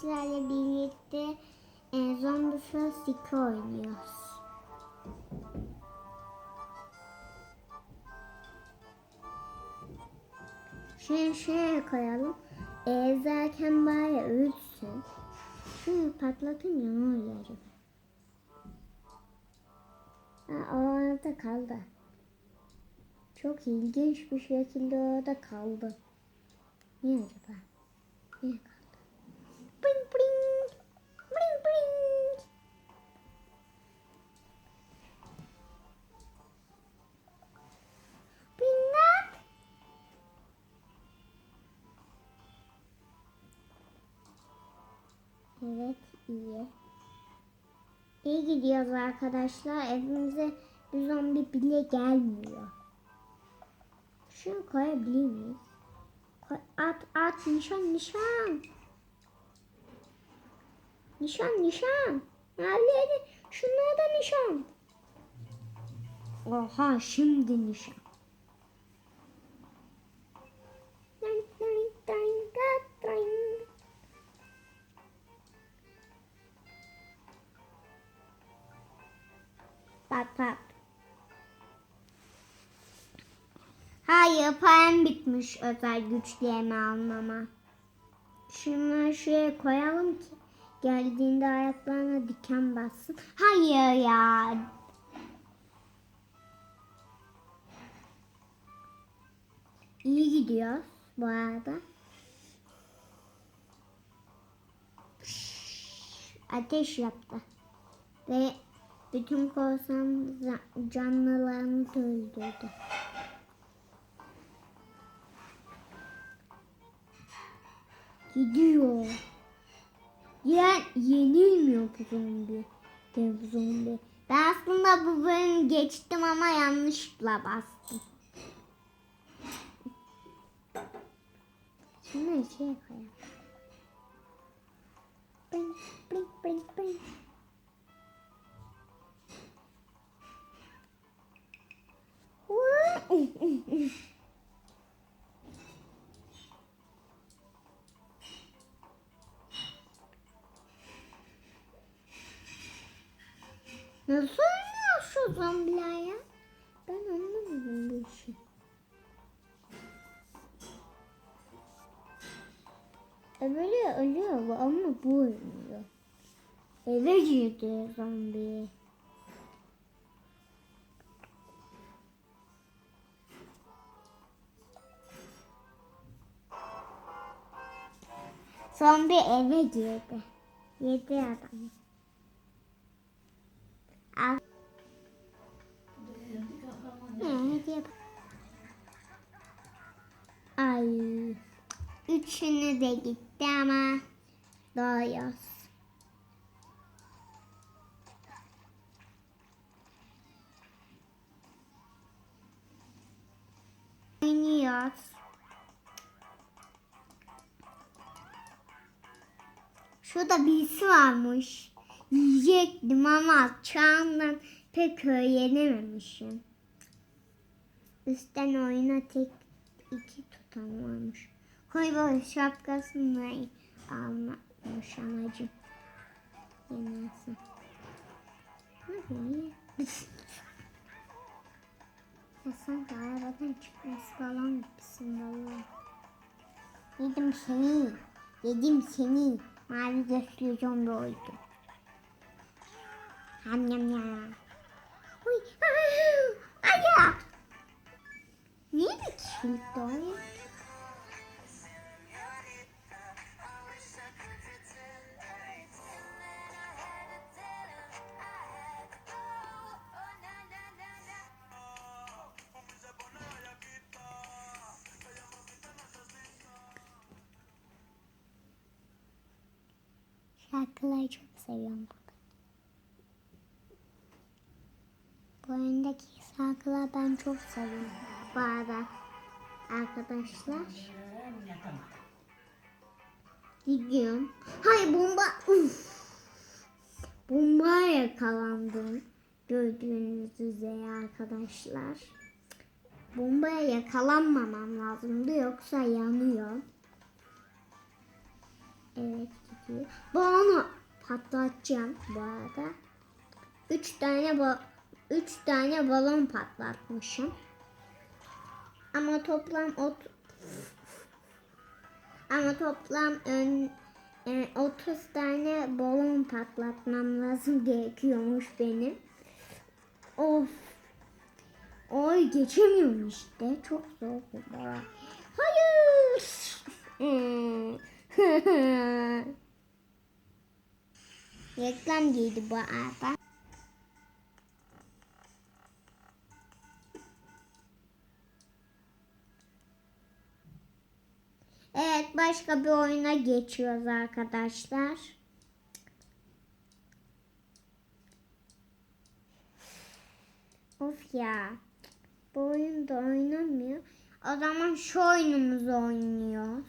sizlerle birlikte e, Zombie First 2 oynuyoruz. Şunu şuraya koyalım. E, ezerken bari ölsün. Şunu patlatınca ne oluyor acaba? Ha, o orada kaldı. Çok ilginç bir şekilde orada kaldı. Niye acaba? Niye kaldı? Bring bring. Bring bring. Binat. Evet iyi. İyi gidiyoruz arkadaşlar. Evimize bir zombi bile gelmiyor. Şunu koyabilir miyiz? At at nişan nişan. Nişan nişan. Nerede? Şunlara da nişan. Oha şimdi nişan. Pat pat. Hayır param bitmiş özel güçlerimi almama. Şunu şuraya koyalım ki geldiğinde ayaklarına diken bassın. Hayır ya. İyi gidiyor bu arada. Ateş yaptı. Ve bütün korsan canlılarını öldürdü. Gidiyor. Ya yenilmiyor bu zombi. Dev zombi. Ben aslında bu bölüm geçtim ama yanlışlıkla bastım. Şunu içine koyalım. Bing, bing, bing, bing. Böyle ölüyor ama bu ölmüyor. Eve girdi zombi. Zombi eve girdi. Yedi adam. Üçünü de gitti ama doğuyoruz. Oynuyoruz. Şurada birisi varmış. Yiyecektim ama çağından pek öğrenememişim. Üstten oyuna tek iki tutan varmış. Böyle şapkasını almamış amacım. Yenersin. Ya sanki arabadan çıkması falan gibisin valla. Yedim seni. Yedim seni. Mavi gözlü zombi oldu. Ham yam yam. Uy. Aa, Aya. Niye bir kişilikti o Şarkıları çok seviyorum. Bu oyundaki şarkıları ben çok seviyorum. Bu arada arkadaşlar. Gidiyorum. Hay bomba. Uf. Bombaya yakalandım. Gördüğünüz üzere arkadaşlar. Bombaya yakalanmamam lazımdı yoksa yanıyor. Evet. Diye. Balonu patlatacağım bu arada. Üç tane ba üç tane balon patlatmışım. Ama toplam ot ama toplam ön, e, 30 tane balon patlatmam lazım gerekiyormuş benim. Of. Oy geçemiyorum işte. Çok zor bu. Hayır. Reklam giydi bu arada. Evet başka bir oyuna geçiyoruz arkadaşlar. Of ya. Bu oyunda oynamıyor. O zaman şu oyunumuzu oynuyoruz.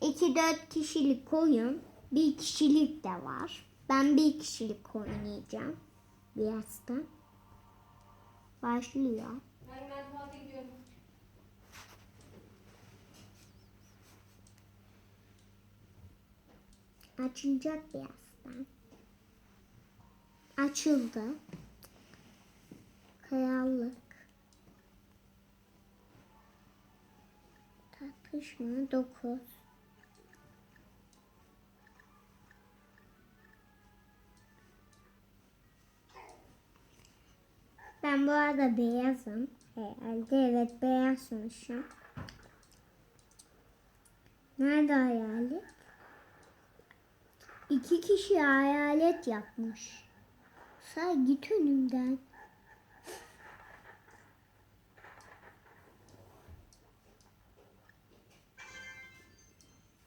2-4 kişilik oyun. Bir kişilik de var. Ben bir kişilik oynayacağım. Birazdan. Başlıyor. Ben ben tuvalete gidiyorum. Açılacak birazdan. Açıldı. Karanlık. Tartışma 9. Ben bu arada beyazım. Herhalde evet beyazmışım. Nerede hayalet? İki kişi hayalet yapmış. Say git önümden.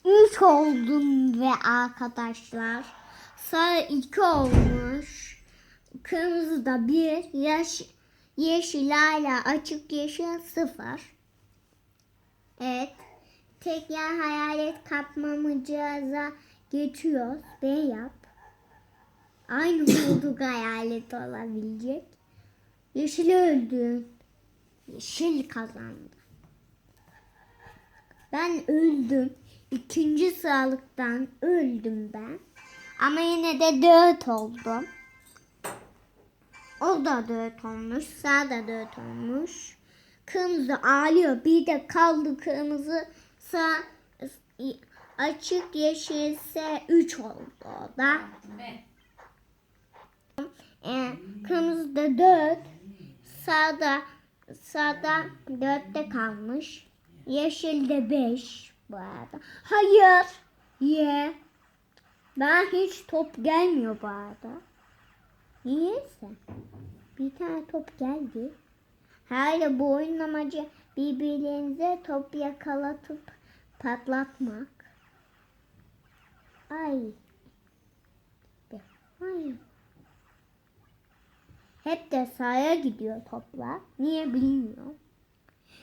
Üç oldum ve arkadaşlar. Sarı iki olmuş. Kırmızı da bir. Yaş, yeşil hala açık yeşil sıfır. Evet. Tekrar hayalet kapmamıcıza geçiyoruz. B yap. Aynı olduk hayalet olabilecek. Yeşil öldü. Yeşil kazandı. Ben öldüm. İkinci sağlıktan öldüm ben. Ama yine de dört oldum. O da dört olmuş. Sağ da dört olmuş. Kırmızı ağlıyor. Bir de kaldı kırmızı. Sağ açık yeşilse 3 oldu o da. Ben. Ee, kırmızı da 4. Sağda sağda 4'te kalmış. Yeşil de 5 bu arada. Hayır. Ye. Daha hiç top gelmiyor bu arada. Niyeyse. Bir tane top geldi. Herhalde bu oyunun amacı birbirlerinize top yakalatıp patlatmak. Ay. Ay. Hep de sahaya gidiyor toplar. Niye bilmiyorum.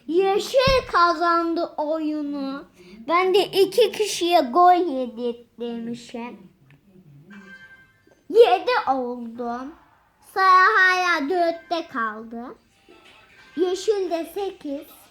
Yeşil kazandı oyunu. Ben de iki kişiye gol yedirtmişim. Yedi oldum. Sayı hala dörtte kaldı. Yeşil de sekiz.